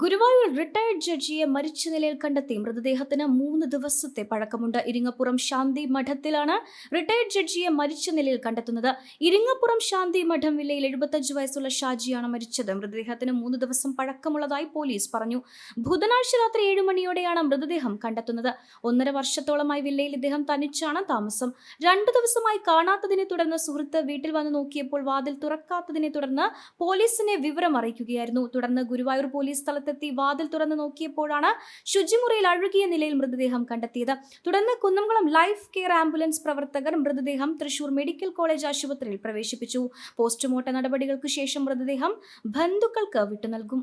Guruvayur retired ജഡ്ജിയെ മരിച്ച നിലയിൽ കണ്ടെത്തി. മൃതദേഹത്തിന് മൂന്ന് ദിവസത്തെ പഴക്കമുണ്ട്. ഇരിങ്ങപ്പുറം ശാന്തി മഠത്തിലാണ് റിട്ടയർഡ് ജഡ്ജിയെ മരിച്ച നിലയിൽ കണ്ടെത്തുന്നത്. ഇരിങ്ങപ്പുറം ശാന്തി മഠം വില്ലയിൽ എഴുപത്തഞ്ച് വയസ്സുള്ള ഷാജിയാണ് മരിച്ചത്. മൃതദേഹത്തിന് മൂന്ന് ദിവസം പഴക്കമുള്ളതായി പോലീസ് പറഞ്ഞു. ബുധനാഴ്ച രാത്രി ഏഴ് മണിയോടെയാണ് മൃതദേഹം കണ്ടെത്തുന്നത്. ഒന്നര വർഷത്തോളമായി വില്ലയിൽ ഇദ്ദേഹം തനിച്ചാണ് താമസം. രണ്ടു ദിവസമായി കാണാത്തതിനെ തുടർന്ന് സുഹൃത്ത് വീട്ടിൽ വന്ന് നോക്കിയപ്പോൾ വാതിൽ തുറക്കാത്തതിനെ തുടർന്ന് പോലീസിനെ വിവരം അറിയിക്കുകയായിരുന്നു തുടർന്ന് ഗുരുവായൂർ പോലീസ് സ്ഥലത്തെത്തി വാതിൽ തുറന്നു നോക്കിയപ്പോഴാണ് ശുചിമുറിയിൽ അഴുകിയ നിലയിൽ മൃതദേഹം കണ്ടെത്തിയത്. തുടർന്ന് കുന്നംകുളം ലൈഫ് കെയർ ആംബുലൻസ് പ്രവർത്തകർ മൃതദേഹം തൃശൂർ മെഡിക്കൽ കോളേജ് ആശുപത്രിയിൽ പ്രവേശിപ്പിച്ചു. പോസ്റ്റ്മോർട്ടം നടപടികൾക്ക് ശേഷം മൃതദേഹം ബന്ധുക്കൾക്ക് വിട്ടു നൽകും.